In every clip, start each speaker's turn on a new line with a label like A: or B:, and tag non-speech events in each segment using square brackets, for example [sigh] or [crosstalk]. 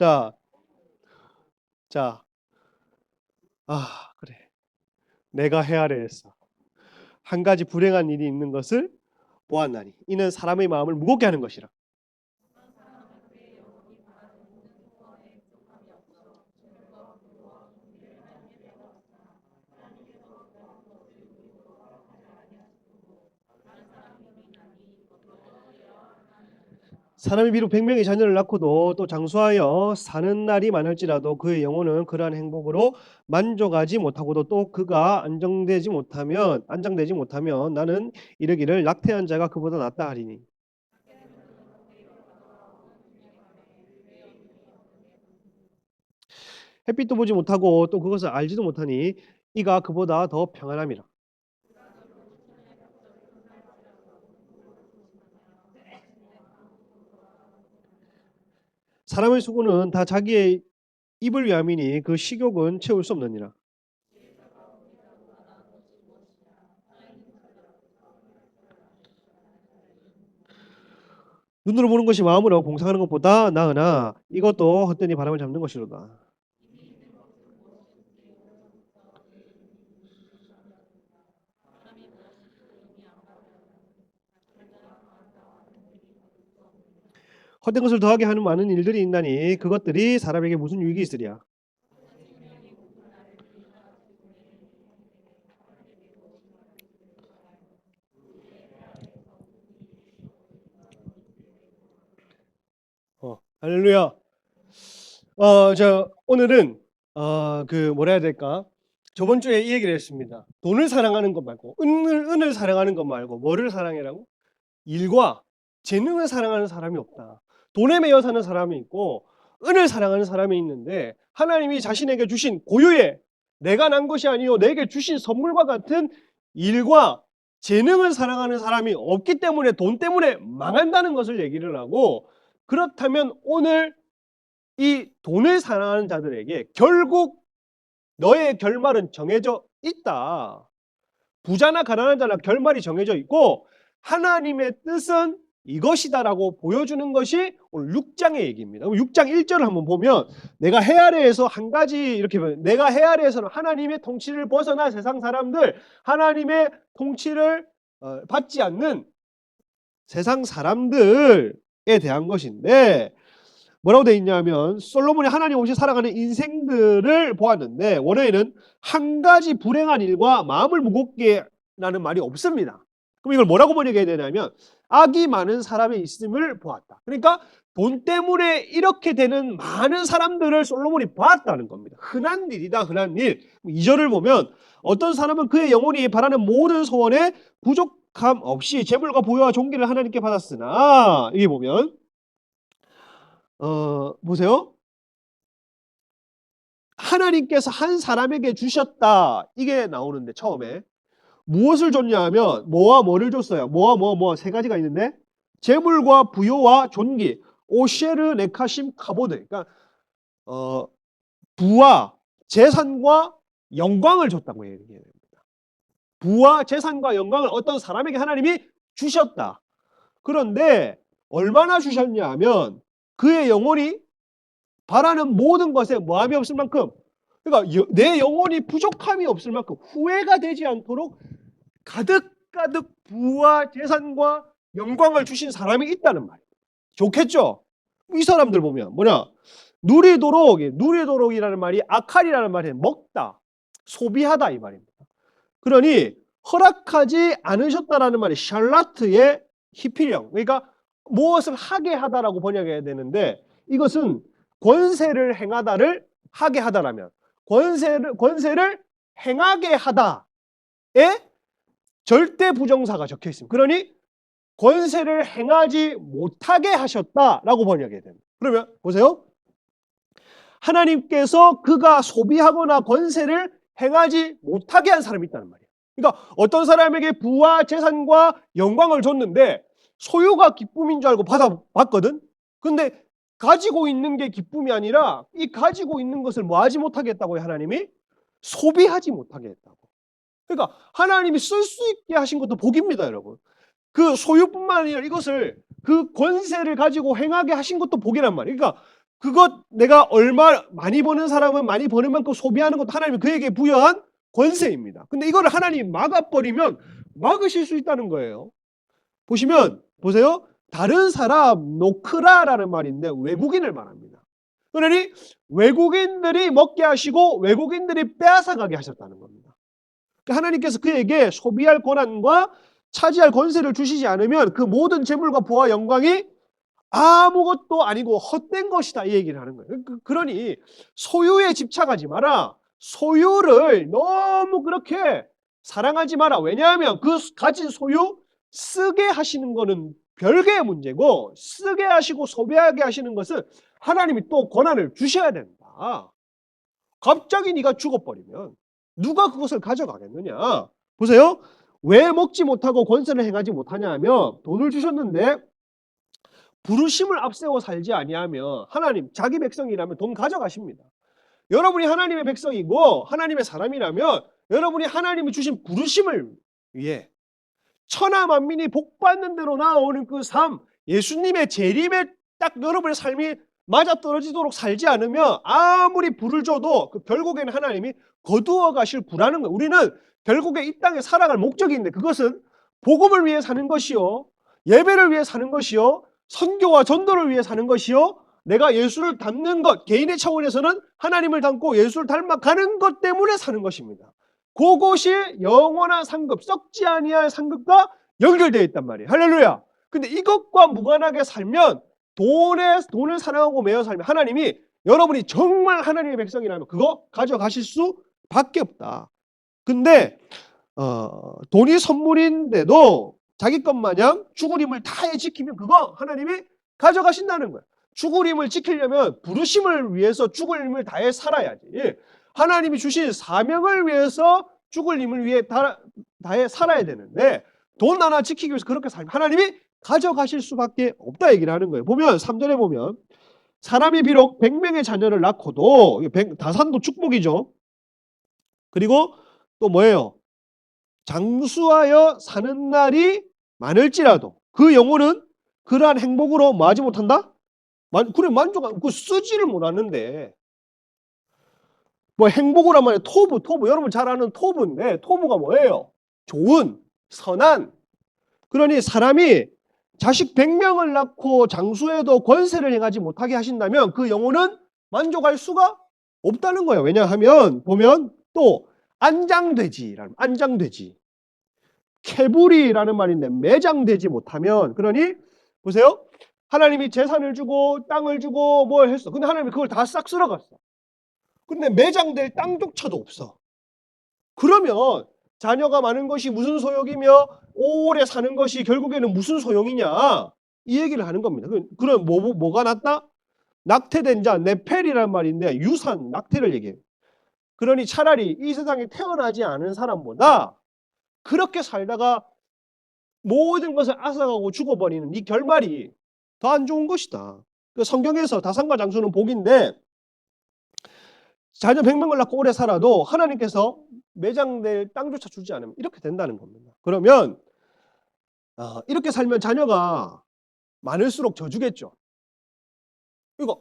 A: 자, 자, 아 그래. 내가 헤아려 했어. 한 가지 불행한 일이 있는 것을 보았나니 이는 사람의 마음을 무겁게 하는 것이라. 사람이 비록 백명의 자녀를 낳고도 또 장수하여 사는 날이 많을지라도 그의 영혼은 그러한 행복으로 만족하지 못하고도 또 그가 안정되지 못하면 안정되지 못하면 나는 이르기를 낙태한 자가 그보다 낫다 하리니. 햇빛도 보지 못하고 또 그것을 알지도 못하니 이가 그보다 더 평안함이라 사람의 수고는 다 자기의 입을 위함이니 그 식욕은 채울 수 없느니라. 눈으로 보는 것이 마음으로 공상하는 것보다 나으나 이것도 헛되이 바람을 잡는 것이로다. 헛된 것을 더하게 하는 많은 일들이 있나니 그것들이 사람에게 무슨 유익이 있으랴. 어, 할렐루야. 어, 저 오늘은 어, 그 뭐라 해야 될까? 저번 주에 이 얘기를 했습니다. 돈을 사랑하는 것 말고 은을 은을 사랑하는 것 말고 뭐를 사랑해라고? 일과 재능을 사랑하는 사람이 없다. 돈에 매여 사는 사람이 있고 은을 사랑하는 사람이 있는데 하나님이 자신에게 주신 고유의 내가 난 것이 아니요 내게 주신 선물과 같은 일과 재능을 사랑하는 사람이 없기 때문에 돈 때문에 망한다는 것을 얘기를 하고 그렇다면 오늘 이 돈을 사랑하는 자들에게 결국 너의 결말은 정해져 있다. 부자나 가난한 자나 결말이 정해져 있고 하나님의 뜻은 이것이다라고 보여주는 것이 오늘 6장의 얘기입니다. 6장 1절을 한번 보면 내가 해 아래에서 한 가지 이렇게 보면 내가 해 아래에서는 하나님의 통치를 벗어나 세상 사람들 하나님의 통치를 어, 받지 않는 세상 사람들에 대한 것인데 뭐라고 돼 있냐면 솔로몬이 하나님 없이 살아가는 인생들을 보았는데 원래는 한 가지 불행한 일과 마음을 무겁게 라는 말이 없습니다. 그럼 이걸 뭐라고 번역해야 되냐면 악이 많은 사람이 있음을 보았다. 그러니까 돈 때문에 이렇게 되는 많은 사람들을 솔로몬이 보았다는 겁니다. 흔한 일이다, 흔한 일. 2절을 보면 어떤 사람은 그의 영혼이 바라는 모든 소원에 부족함 없이 재물과 부여와 종기를 하나님께 받았으나 여기 보면 어 보세요. 하나님께서 한 사람에게 주셨다. 이게 나오는데 처음에 무엇을 줬냐 하면 뭐와 뭐를 줬어요. 뭐와 뭐뭐세 가지가 있는데 재물과 부요와 존귀, 오쉐르 네카심 카보드. 그러니까 어 부와 재산과 영광을 줬다고 얘기해야 됩니다. 부와 재산과 영광을 어떤 사람에게 하나님이 주셨다. 그런데 얼마나 주셨냐 하면 그의 영혼이 바라는 모든 것에 뭐함이 없을 만큼 그러니까 여- 내 영혼이 부족함이 없을 만큼 후회가 되지 않도록 가득 가득 부와 재산과 영광을 주신 사람이 있다는 말이에요. 좋겠죠? 이 사람들 보면 뭐냐? 누리도록, 누리도록이라는 말이 아칼이라는 말이 먹다, 소비하다 이 말입니다. 그러니 허락하지 않으셨다라는 말이 샬라트의 히필형, 그러니까 무엇을 하게 하다라고 번역해야 되는데 이것은 권세를 행하다를 하게 하다라면 권세를 권세를 행하게 하다에 절대 부정사가 적혀 있습니다. 그러니 권세를 행하지 못하게 하셨다라고 번역해야 됩니다. 그러면 보세요. 하나님께서 그가 소비하거나 권세를 행하지 못하게 한 사람이 있다는 말이에요. 그러니까 어떤 사람에게 부와 재산과 영광을 줬는데 소유가 기쁨인 줄 알고 받아봤거든. 근데 가지고 있는 게 기쁨이 아니라 이 가지고 있는 것을 뭐 하지 못하게 했다고요, 하나님이? 소비하지 못하게 했다고. 그러니까 하나님이 쓸 수 있게 하신 것도 복입니다, 여러분. 그 소유뿐만 아니라 이것을 그 권세를 가지고 행하게 하신 것도 복이란 말이에요. 그러니까 그것 내가 얼마 많이 버는 사람은 많이 버는 만큼 소비하는 것도 하나님이 그에게 부여한 권세입니다. 근데 이거를 하나님이 막아버리면 막으실 수 있다는 거예요. 보시면 보세요. 다른 사람 노크라라는 말인데 외국인을 말합니다. 그러니 외국인들이 먹게 하시고 외국인들이 빼앗아가게 하셨다는 겁니다. 그러니까 하나님께서 그에게 소비할 권한과 차지할 권세를 주시지 않으면 그 모든 재물과 부와 영광이 아무것도 아니고 헛된 것이다 이 얘기를 하는 거예요. 그- 그러니 소유에 집착하지 마라. 소유를 너무 그렇게 사랑하지 마라. 왜냐하면 그 가진 소유 쓰게 하시는 거는 별개의 문제고 쓰게 하시고 소비하게 하시는 것은 하나님이 또 권한을 주셔야 된다. 갑자기 네가 죽어버리면 누가 그것을 가져가겠느냐? 보세요. 왜 먹지 못하고 권세를 행하지 못하냐 하면 돈을 주셨는데 부르심을 앞세워 살지 아니하면 하나님 자기 백성이라면 돈 가져가십니다. 여러분이 하나님의 백성이고 하나님의 사람이라면 여러분이 하나님이 주신 부르심을 위해 천하 만민이 복 받는 대로 나아오는 그 삶, 예수님의 재림에 딱 여러분의 삶이 맞아 떨어지도록 살지 않으면 아무리 불을 줘도 그 결국에는 하나님이 거두어 가실 부라는 거예요. 우리는 결국에 이 땅에 살아갈 목적이 있는데 그것은 복음을 위해 사는 것이요. 예배를 위해 사는 것이요. 선교와 전도를 위해 사는 것이요. 내가 예수를 닮는 것, 개인의 차원에서는 하나님을 닮고 예수를 닮아가는 것 때문에 사는 것입니다. 그것이 영원한 상급, 썩지 아니할 상급과 연결되어 있단 말이에요. 할렐루야. 근데 이것과 무관하게 살면 돈에 돈을 사랑하고 매여 살면 하나님이 여러분이 정말 하나님의 백성이라면 그거 가져가실 수밖에 없다. 근데 어, 돈이 선물인데도 자기 것 마냥 죽으림을 다해 지키면 그거 하나님이 가져가신다는 거야. 죽으림을 지키려면 부르심을 위해서 죽을 힘을 다해 살아야지. 하나님이 주신 사명을 위해서 죽을 힘을 위해 다, 다해 살아야 되는데 돈 하나 지키기 위해서 그렇게 살면 하나님이 가져가실 수밖에 없다 얘기를 하는 거예요. 보면 3절에 보면 사람이 비록 100명의 자녀를 낳고도 다산도 축복이죠. 그리고 또 뭐예요? 장수하여 사는 날이 많을지라도 그 영혼은 그러한 행복으로 뭐 하지 못한다? 만, 그래 만족 그 쓰지를 못하는데 뭐 행복을 하면 토부 토부 여러분 잘 아는 토부인데 토부가 뭐예요? 좋은 선한 그러니 사람이 자식 100명을 낳고 장수해도 권세를 행하지 못하게 하신다면 그 영혼은 만족할 수가 없다는 거예요. 왜냐하면 보면 또 안장되지라는 안장되지 캐불이라는 말인데 매장되지 못하면 그러니 보세요. 하나님이 재산을 주고 땅을 주고 뭘 했어. 근데 하나님이 그걸 다 싹 쓸어갔어. 근데 매장될 땅조차도 없어. 그러면 자녀가 많은 것이 무슨 소용이며 오래 사는 것이 결국에는 무슨 소용이냐 이 얘기를 하는 겁니다. 그- 그럼 뭐, 뭐- 뭐가 낫다? 낙태된 자 네펠이란 말인데 유산 낙태를 얘기해요. 그러니 차라리 이 세상에 태어나지 않은 사람보다 그렇게 살다가 모든 것을 앗아가고 죽어버리는 이 결말이 더 안 좋은 것이다. 그 성경에서 다산과 장수는 복인데 자녀 100명을 낳고 오래 살아도 하나님께서 매장될 땅조차 주지 않으면 이렇게 된다는 겁니다. 그러면 아, 이렇게 살면 자녀가 많을수록 저주겠죠. 이거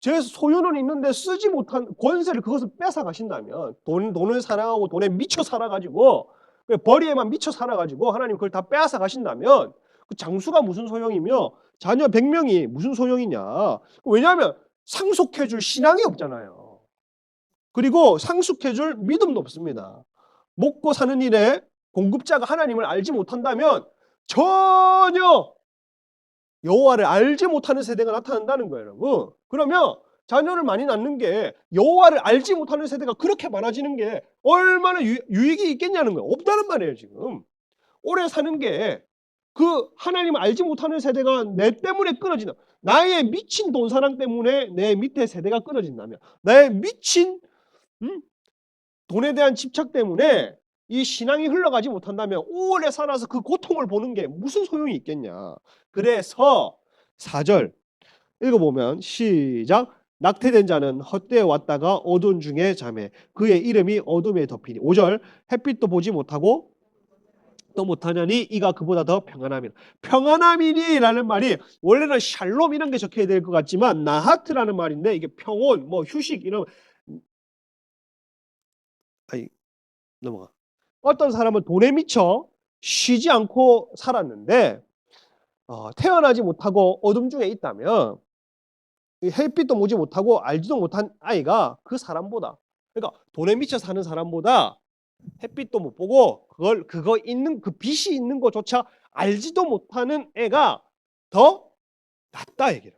A: 제 소유는 있는데 쓰지 못한 권세를 그것을 뺏어 가신다면 돈 돈을 사랑하고 돈에 미쳐 살아가지고 그 벌이에만 미쳐 살아가지고 하나님 그걸 다 빼앗아 가신다면 그 장수가 무슨 소용이며 자녀 100명이 무슨 소용이냐? 왜냐하면 상속해 줄 신앙이 없잖아요. 그리고 상속해줄 믿음도 없습니다. 먹고 사는 일에 공급자가 하나님을 알지 못한다면 전혀 여호와를 알지 못하는 세대가 나타난다는 거예요, 여러분. 그러면 자녀를 많이 낳는 게 여호와를 알지 못하는 세대가 그렇게 많아지는 게 얼마나 유, 유익이 있겠냐는 거예요. 없다는 말이에요, 지금. 오래 사는 게 그 하나님을 알지 못하는 세대가 내 때문에 끊어진다. 나의 미친 돈 사랑 때문에 내 밑에 세대가 끊어진다면 나의 미친 음? 돈에 대한 집착 때문에 이 신앙이 흘러가지 못한다면 오래 살아서 그 고통을 보는 게 무슨 소용이 있겠냐. 그래서 4절 읽어보면 시작 낙태된 자는 헛되어 왔다가 어두운 중에 잠에 그의 이름이 어둠에 덮이니 5절 햇빛도 보지 못하고 또 못하냐니 이가 그보다 더 평안함이라. 평안함이니라는 말이 원래는 샬롬 이런 게 적혀야 될 것 같지만 나하트라는 말인데 이게 평온, 뭐 휴식 이런 아니 넘어가. 어떤 사람은 돈에 미쳐 쉬지 않고 살았는데 어, 태어나지 못하고 어둠 중에 있다면 이 햇빛도 보지 못하고 알지도 못한 아이가 그 사람보다 그러니까 돈에 미쳐 사는 사람보다 햇빛도 못 보고 그걸 그거 있는 그 빛이 있는 것조차 알지도 못하는 애가 더 낫다 얘기를.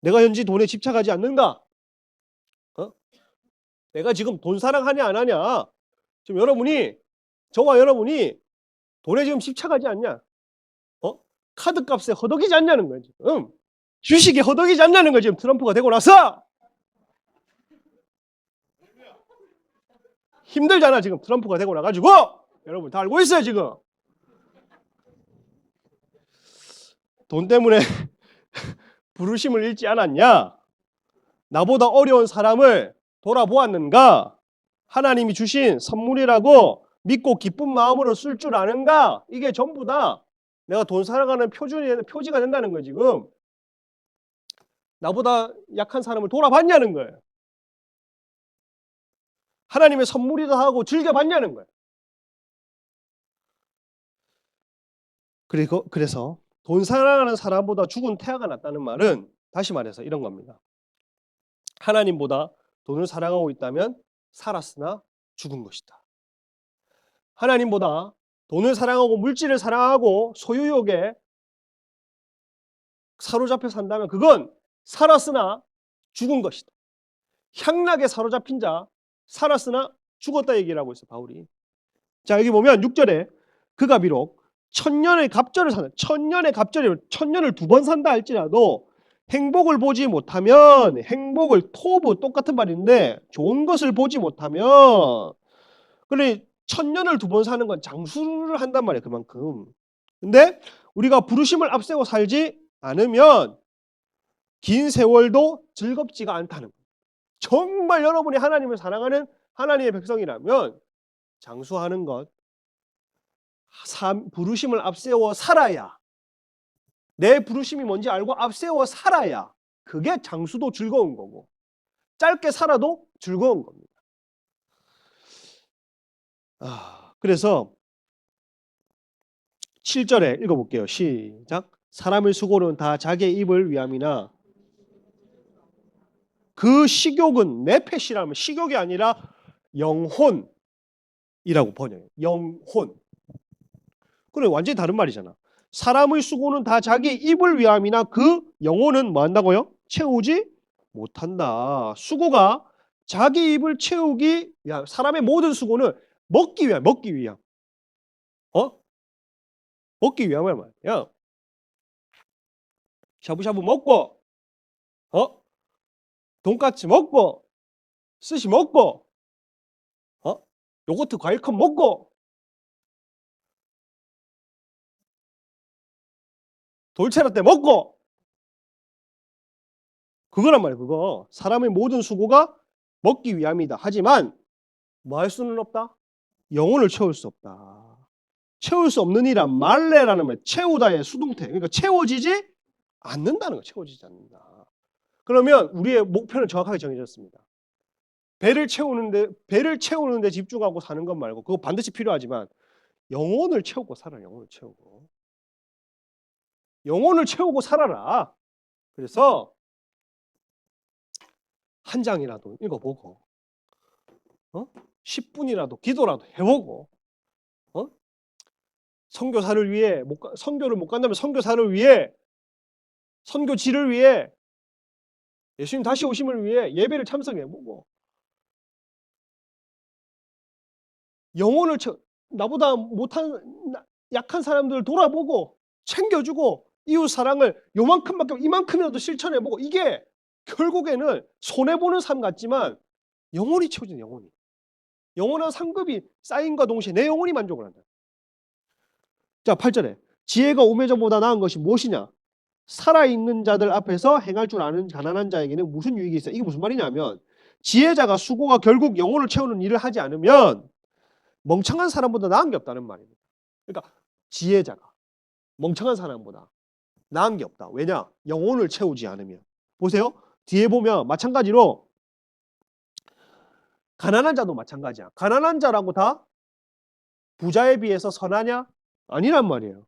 A: 내가 현지 돈에 집착하지 않는가? 어? 내가 지금 돈 사랑하냐 안 하냐? 지금 여러분이 저와 여러분이 돈에 지금 집착하지 않냐? 어? 카드 값에 허덕이지 않냐는 거야 지금. 주식에 허덕이지 않냐는 거야 지금 트럼프가 되고 나서. 힘들잖아 지금 트럼프가 되고 나가지고 여러분 다 알고 있어요 지금 돈 때문에 [laughs] 부르심을 잃지 않았냐 나보다 어려운 사람을 돌아보았는가 하나님이 주신 선물이라고 믿고 기쁜 마음으로 쓸 줄 아는가 이게 전부 다 내가 돈 살아가는 표준이 표지가 된다는 거예요 지금 나보다 약한 사람을 돌아봤냐는 거예요 하나님의 선물이다 하고 즐겨봤냐는 거예요. 그리고 그래서 돈 사랑하는 사람보다 죽은 태아가 낫다는 말은 다시 말해서 이런 겁니다. 하나님보다 돈을 사랑하고 있다면 살았으나 죽은 것이다. 하나님보다 돈을 사랑하고 물질을 사랑하고 소유욕에 사로잡혀 산다면 그건 살았으나 죽은 것이다. 향락에 사로잡힌 자 살았으나 죽었다 얘기를 하고 있어 바울이. 자 여기 보면 6절에 그가 비록 천년의 갑절을 사는 천년의 갑절이 천년을 두 번 산다 할지라도 행복을 보지 못하면 행복을 토부 똑같은 말인데 좋은 것을 보지 못하면. 그래 천년을 두 번 사는 건 장수를 한단 말이에요 그만큼. 근데 우리가 부르심을 앞세워 살지 않으면 긴 세월도 즐겁지가 않다는 거예요. 정말 여러분이 하나님을 사랑하는 하나님의 백성이라면 장수하는 것, 삶, 부르심을 앞세워 살아야 내 부르심이 뭔지 알고 앞세워 살아야 그게 장수도 즐거운 거고 짧게 살아도 즐거운 겁니다. 아, 그래서 7절에 읽어볼게요. 시작. 사람의 수고는 다 자기의 입을 위함이나 그 식욕은 네펫이라면 식욕이 아니라 영혼이라고 번역해요. 영혼. 그래 완전히 다른 말이잖아. 사람의 수고는 다 자기 입을 위함이나 그 영혼은 뭐 한다고요? 채우지 못한다. 수고가 자기 입을 채우기 위함. 사람의 모든 수고는 먹기 위함, 먹기 위함. 어? 먹기 위함이란 말이야. 샤브샤브 먹고, 어? 돈까스 먹고, 스시 먹고, 어? 요거트 과일컵 먹고, 돌체라떼 먹고, 그거란 말이야, 그거. 사람의 모든 수고가 먹기 위함이다. 하지만, 뭐 할 수는 없다? 영혼을 채울 수 없다. 채울 수 없는 이란 말레라는 말, 채우다의 수동태. 그러니까 채워지지 않는다는 거, 채워지지 않는다. 그러면 우리의 목표는 정확하게 정해졌습니다. 배를 채우는데 배를 채우는데 집중하고 사는 것 말고 그거 반드시 필요하지만 영혼을 채우고 살아 영혼을 채우고 영혼을 채우고 살아라. 그래서 한 장이라도 읽어보고 어? 10분이라도 기도라도 해보고 어? 선교사를 위해 못 가, 선교를 못 간다면 선교사를 위해 선교지를 위해 예수님 다시 오심을 위해 예배를 참석해보고 영혼을 채 나보다 못한 약한 사람들을 돌아보고 챙겨주고 이웃 사랑을 요만큼밖에 이만큼이라도 실천해보고 이게 결국에는 손해보는 삶 같지만 영혼이 채워지는 영혼이. 영원한 상급이 쌓인과 동시에 내 영혼이 만족을 한다. 자 8절에 지혜가 오매전보다 나은 것이 무엇이냐? 살아있는 자들 앞에서 행할 줄 아는 가난한 자에게는 무슨 유익이 있어? 이게 무슨 말이냐면 지혜자가 수고가 결국 영혼을 채우는 일을 하지 않으면
B: 멍청한 사람보다 나은 게 없다는 말입니다. 그러니까 지혜자가 멍청한 사람보다 나은 게 없다. 왜냐? 영혼을 채우지 않으면. 보세요. 뒤에 보면 마찬가지로 가난한 자도 마찬가지야. 가난한 자라고 다 부자에 비해서 선하냐? 아니란 말이에요.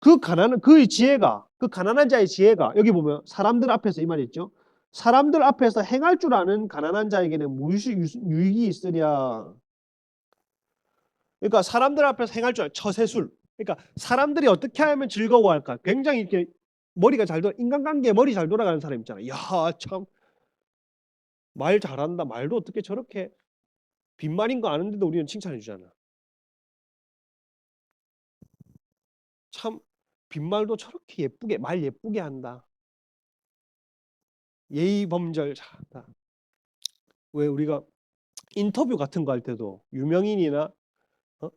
B: 그 가난한 그의 지혜가 그 가난한 자의 지혜가 여기 보면 사람들 앞에서 이 말이 있죠. 사람들 앞에서 행할 줄 아는 가난한 자에게는 무엇이 유- 유익이 있으랴. 그러니까 사람들 앞에서 행할 줄 아는 처세술. 그러니까 사람들이 어떻게 하면 즐거워할까? 굉장히 이렇게 머리가 잘 돌아 인간관계에 머리 잘 돌아가는 사람 있잖아. 야, 참 말 잘한다. 말도 어떻게 저렇게 빈말인 거 아는데도 우리는 칭찬해 주잖아. 참 빈말도 저렇게 예쁘게 말 예쁘게 한다. 예의 범절 잘한다. 왜 우리가 인터뷰 같은 거 할 때도 유명인이나 어?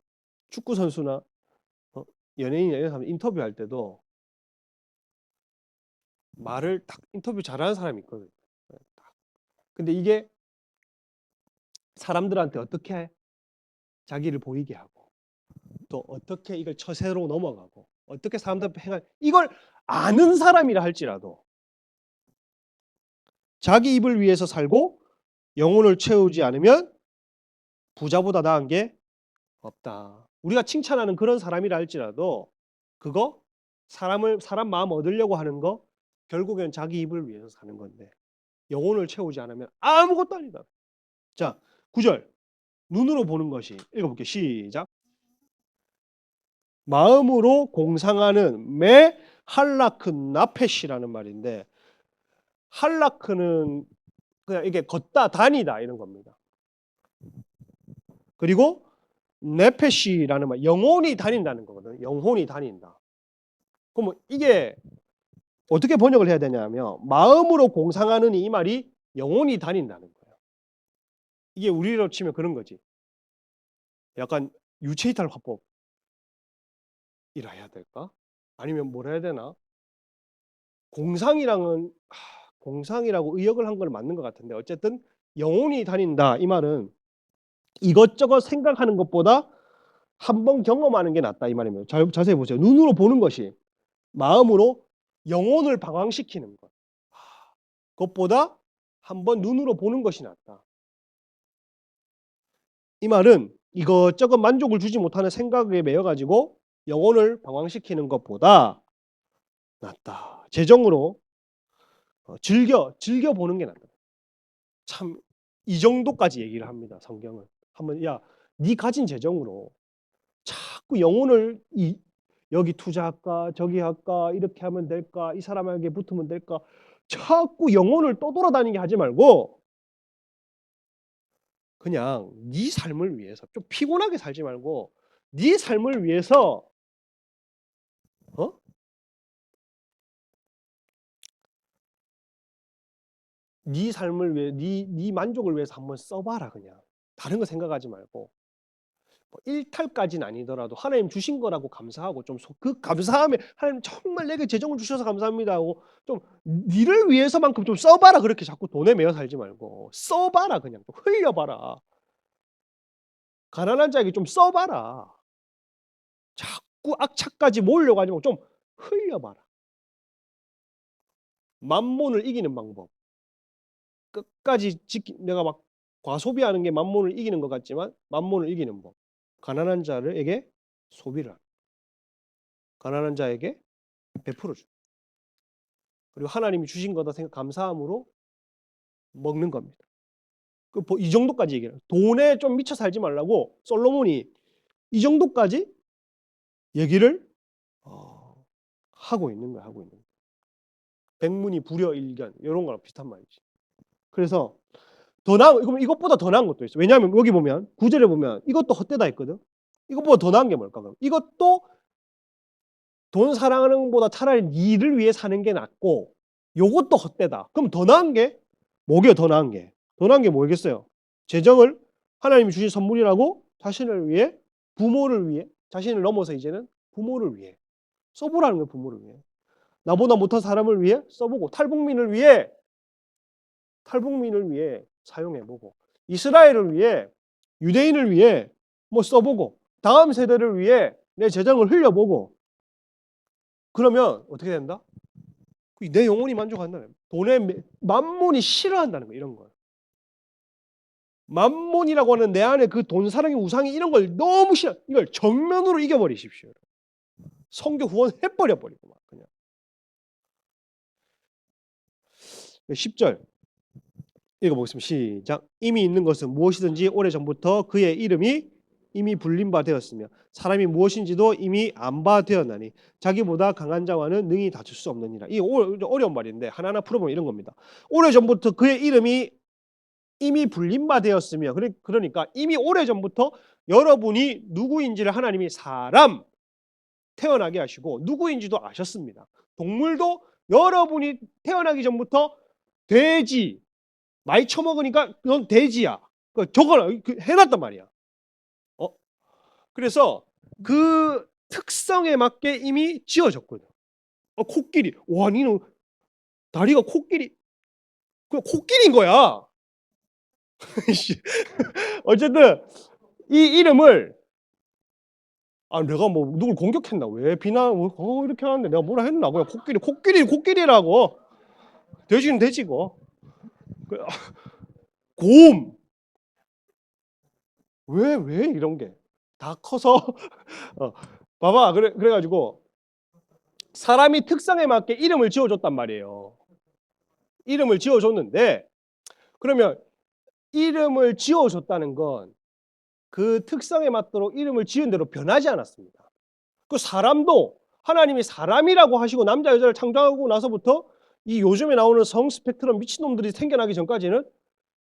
B: 축구 선수나 어? 연예인이나 이런 사람 인터뷰 할 때도 말을 딱 인터뷰 잘하는 사람이 있거든. 네, 딱. 근데 이게 사람들한테 어떻게 해? 자기를 보이게 하고 또 어떻게 이걸 처세로 넘어가고 어떻게 사람들 앞에 행할 이걸 아는 사람이라 할지라도 자기 입을 위해서 살고 영혼을 채우지 않으면 부자보다 나은 게 없다. 우리가 칭찬하는 그런 사람이라 할지라도 그거 사람을 사람 마음 얻으려고 하는 거 결국엔 자기 입을 위해서 사는 건데 영혼을 채우지 않으면 아무것도 아니다. 자, 9절. 눈으로 보는 것이 읽어 볼게요. 시작. 마음으로 공상하는 매 할라크 나펫이라는 말인데 할라크는 그냥 이게 걷다 다니다 이런 겁니다. 그리고 네펫이라는 말 영혼이 다닌다는 거거든요. 영혼이 다닌다. 그러면 이게 어떻게 번역을 해야 되냐면 마음으로 공상하는 이 말이 영혼이 다닌다는 거예요. 이게 우리로 치면 그런 거지. 약간 유체이탈 화법이라 해야 될까? 아니면 뭘 해야 되나? 공상이랑은 하, 공상이라고 의역을 한 건 맞는 것 같은데 어쨌든 영혼이 다닌다 이 말은 이것저것 생각하는 것보다 한 번 경험하는 게 낫다 이 말이에요. 자, 자세히 보세요. 눈으로 보는 것이 마음으로 영혼을 방황시키는 것. 하, 그것보다 한 번 눈으로 보는 것이 낫다. 이 말은 이것저것 만족을 주지 못하는 생각에 매여 가지고 영혼을 방황시키는 것보다 낫다. 재정으로 어, 즐겨 즐겨 보는 게 낫다. 참 이 정도까지 얘기를 합니다. 성경은 한번 야, 네 가진 재정으로 자꾸 영혼을 이 여기 투자할까 저기 할까 이렇게 하면 될까 이 사람에게 붙으면 될까 자꾸 영혼을 떠돌아다니게 하지 말고 그냥 네 삶을 위해서 좀 피곤하게 살지 말고 네 삶을 위해서 어? 네 삶을 위해 네, 네 만족을 위해서 한번 써봐라 그냥 다른 거 생각하지 말고 뭐 일탈까지는 아니더라도 하나님 주신 거라고 감사하고 좀 그 감사함에 하나님 정말 내게 재정을 주셔서 감사합니다 하고 좀 니를 위해서만큼 좀 써봐라 그렇게 자꾸 돈에 매여 살지 말고 써봐라 그냥 좀 흘려봐라. 가난한 자에게 좀 써봐라. 자꾸 악착까지 몰려고 하지 말고 좀 흘려봐라. 만몬을 이기는 방법. 끝까지 지키 내가 막 과소비하는 게 만몬을 이기는 것 같지만 만몬을 이기는 법 가난한 자에게 소비를 하는 가난한 자에게 베풀어 주 그리고 하나님이 주신 거다 생각 감사함으로 먹는 겁니다. 그이 정도까지 얘기해요. 돈에 좀 미쳐 살지 말라고 솔로몬이 이 정도까지 얘기를 어, 하고 있는 거야, 하고 있는 거야. 백문이 불여일견 이런 거랑 비슷한 말이지. 그래서 더 나은 그럼 이것보다 더 나은 것도 있어. 왜냐하면 여기 보면 구절에 보면 이것도 헛되다 했거든. 이것보다 더 나은 게 뭘까? 그럼 이것도 돈 사랑하는 것보다 차라리 니를 위해 사는 게 낫고 요것도 헛되다. 그럼 더 나은 게 뭐게요? 더 나은 게. 더 나은 게 뭐겠어요? 재정을 하나님이 주신 선물이라고 자신을 위해 부모를 위해 자신을 넘어서 이제는 부모를 위해 써보라는 거예요. 부모를 위해. 나보다 못한 사람을 위해 써보고 탈북민을 위해 탈북민을 위해 사용해보고 이스라엘을 위해 유대인을 위해
A: 뭐 써보고 다음 세대를 위해 내 재정을 흘려보고 그러면 어떻게 된다? 내 영혼이 만족한다는 거예요. 돈에 매- 만몬이 싫어한다는 거예요. 이런 걸. 만몬이라고 하는 내 안에 그 돈 사랑의 우상이 이런 걸 너무 싫어. 이걸 정면으로 이겨버리십시오. 성교 후원해버려 버리고 막 그냥. 10절 읽어보겠습니다. 시작. 이미 있는 것은 무엇이든지 오래전부터 그의 이름이 이미 불린 바 되었으며 사람이 무엇인지도 이미 안 바 되었나니 자기보다 강한 자와는 능히 다툴 수 없느니라. 이 어- 어려운 말인데 하나하나 풀어보면 이런 겁니다. 오래전부터 그의 이름이 이미 불린 바 되었으며 그러- 그러니까 이미 오래전부터 여러분이 누구인지를 하나님이 사람 태어나게 하시고 누구인지도 아셨습니다. 동물도 여러분이 태어나기 전부터 돼지 많이 처먹으니까 넌 돼지야. 그 저거 그 해놨단 말이야. 어? 그래서 그 특성에 맞게 이미 지어졌거든. 어, 코끼리. 와, 니는 다리가 코끼리. 그 코끼리인 거야. [laughs] 씨. 어쨌든 이 이름을 아 내가 뭐 누굴 공격했나 왜 비난 뭐, 어, 이렇게 하는데 내가 뭐라 했나 그냥 코끼리 코끼리 코끼리라고 돼지는 돼지고 [laughs] 곰. 왜, 왜 이런 게? 다 커서, [laughs] 어, 봐봐. 그래, 그래가지고, 사람이 특성에 맞게 이름을 지어줬단 말이에요. 이름을 지어줬는데, 그러면 이름을 지어줬다는 건 그 특성에 맞도록 이름을 지은 대로 변하지 않았습니다. 그 사람도 하나님이 사람이라고 하시고 남자, 여자를 창조하고 나서부터 이 요즘에 나오는 성 스펙트럼 미친놈들이 생겨나기 전까지는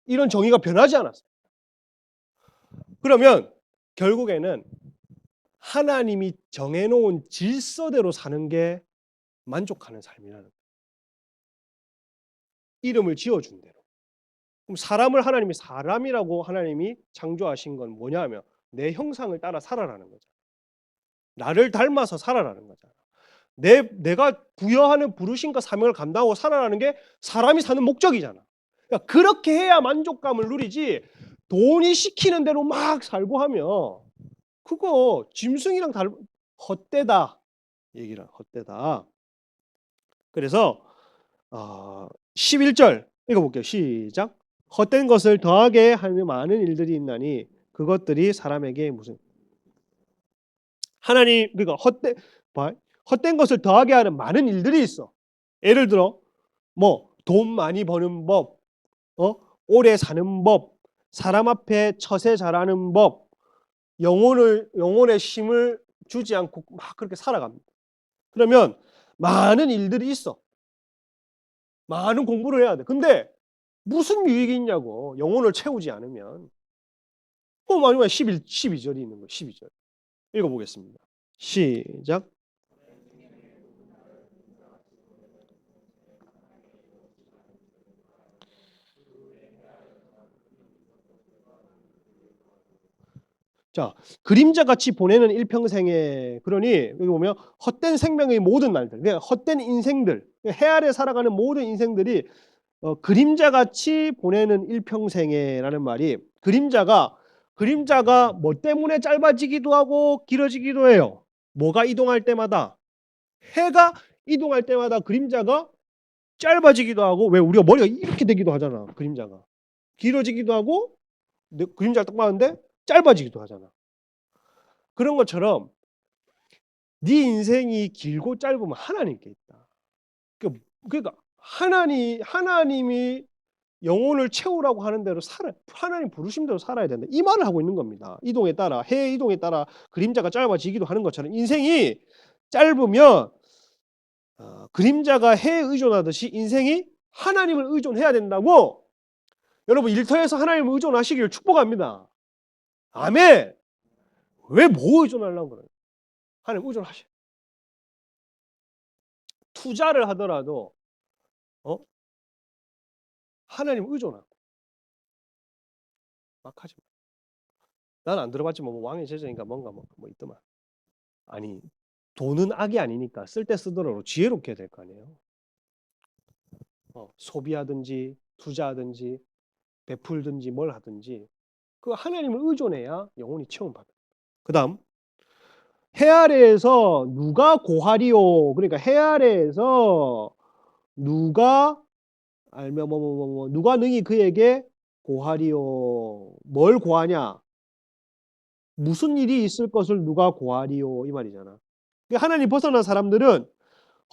A: 이런 정의가 변하지 않았어요. 그러면 결국에는 하나님이 정해놓은 질서대로 사는 게 만족하는 삶이라는 거예요. 이름을 지어준 대로. 그럼 사람을 하나님이 사람이라고 하나님이 창조하신 건 뭐냐 하면 내 형상을 따라 살아라는 거죠. 나를 닮아서 살아라는 거잖아. 내 내가 부여하는 부르심과 사명을 감당하고 살아라는 게 사람이 사는 목적이잖아. 그러니까 그렇게 해야 만족감을 누리지 돈이 시키는 대로 막 살고 하면 그거 짐승이랑 달 헛되다 얘기를 헛되다. 그래서 어, 11절 읽어볼게요. 시작. 헛된 것을 더하게 하는 많은 일들이 있나니 그것들이 사람에게 무슨 하나님 그러니까 헛된 봐, 헛된 것을 더하게 하는 많은 일들이 있어. 예를 들어 뭐 돈 많이 버는 법, 어 오래 사는 법, 사람 앞에 처세 잘하는 법, 영혼을 영혼의 힘을 주지 않고 막 그렇게 살아갑니다. 그러면 많은 일들이 있어. 많은 공부를 해야 돼. 근데 무슨 유익이 있냐고 영혼을 채우지 않으면 어 마지막에 11, 12절이 있는 거예요. 12절 읽어보겠습니다. 시작. 자, 그림자 같이 보내는 일평생에 그러니 여기 보면 헛된 생명의 모든 날들, 그러니까 헛된 인생들, 해 아래 살아가는 모든 인생들이 어, 그림자 같이 보내는 일평생에라는 말이 그림자가 그림자가 뭐 때문에 짧아지기도 하고 길어지기도 해요. 뭐가 이동할 때마다 해가 이동할 때마다 그림자가 짧아지기도 하고 왜 우리가 머리가 이렇게 되기도 하잖아. 그림자가 길어지기도 하고 근데 그림자가 딱 맞는데 짧아지기도 하잖아. 그런 것처럼 네 인생이 길고 짧으면 하나님께 있다. 그- 그러니까 하나님 하나님이 영혼을 채우라고 하는 대로 살아 하나님 부르심대로 살아야 된다. 이 말을 하고 있는 겁니다. 이동에 따라 해의 이동에 따라 그림자가 짧아지기도 하는 것처럼 인생이 짧으면 어, 그림자가 해에 의존하듯이 인생이 하나님을 의존해야 된다고 여러분 일터에서 하나님을 의존하시기를 축복합니다. 아멘. 왜 뭐 의존하려고 그래요? 하나님 의존하셔. 투자를 하더라도 어? 하나님 의존하고 막 하지 마. 나는 안 들어봤지만 뭐 왕의 제자니까 뭔가 뭐, 뭐 있더만. 아니 돈은 악이 아니니까 쓸 때 쓰더라도 지혜롭게 해야 될 거 아니에요. 어, 소비하든지 투자하든지 베풀든지 뭘 하든지 그 하나님을 의존해야 영혼이 체험받아.
B: 그다음 해 아래에서 누가 고하리요. 그러니까 해 아래에서 누가 알며 뭐뭐 뭐 뭐 누가 능히 그에게 고하리요. 뭘 고하냐? 무슨 일이 있을 것을 누가 고하리요 이 말이잖아. 그러니까 하나님 벗어난 사람들은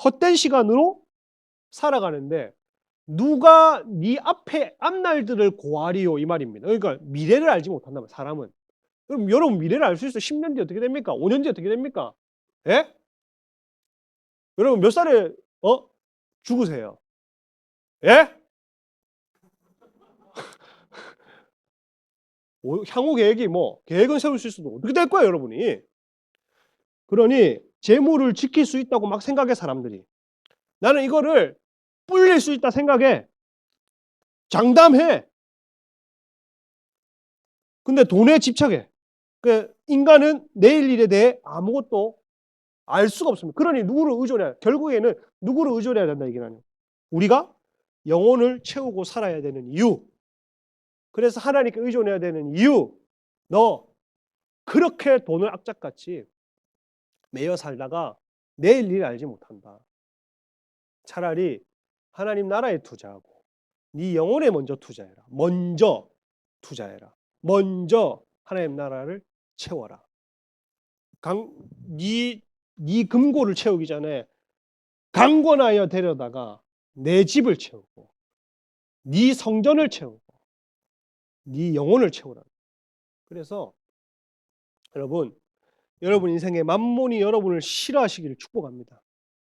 B: 헛된 시간으로 살아가는데 누가 네 앞에 앞날들을 고하리요 이 말입니다. 그러니까 미래를 알지 못한다면 사람은 그럼 여러분 미래를 알 수 있어 10년 뒤 어떻게 됩니까? 5년 뒤 어떻게 됩니까? 예? 여러분 몇 살에 어 죽으세요? 예? [laughs] 오, 향후 계획이 뭐 계획은 세울 수 있어도 어떻게 될 거예요, 여러분이? 그러니 재물을 지킬 수 있다고 막 생각해 사람들이. 나는 이거를 불릴 수 있다 생각해. 장담해. 근데 돈에 집착해. 그 인간은 내일 일에 대해 아무것도 알 수가 없습니다. 그러니 누구를 의존해야 결국에는 누구를 의존해야 된다 이게 아니에요. 우리가 영혼을 채우고 살아야 되는 이유. 그래서 하나님께 의존해야 되는 이유. 너 그렇게 돈을 악착같이 매여 살다가 내일 일 알지 못한다. 차라리 하나님 나라에 투자하고 네 영혼에 먼저 투자해라. 먼저 투자해라. 먼저 하나님 나라를 채워라. 강, 네, 네 금고를 채우기 전에 강권하여 데려다가 내 집을 채우고 네 성전을 채우고 네 영혼을 채우라. 그래서 여러분, 여러분 인생에 만몬이 여러분을 싫어하시기를 축복합니다.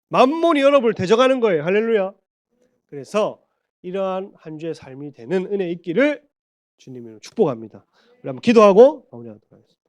B: 만몬이 여러분을 대적하는 거예요. 할렐루야. 그래서 이러한 한 주의 삶이 되는 은혜 있기를 주님으로 축복합니다. 우리 한번 기도하고 마무리하도록 하겠습니다.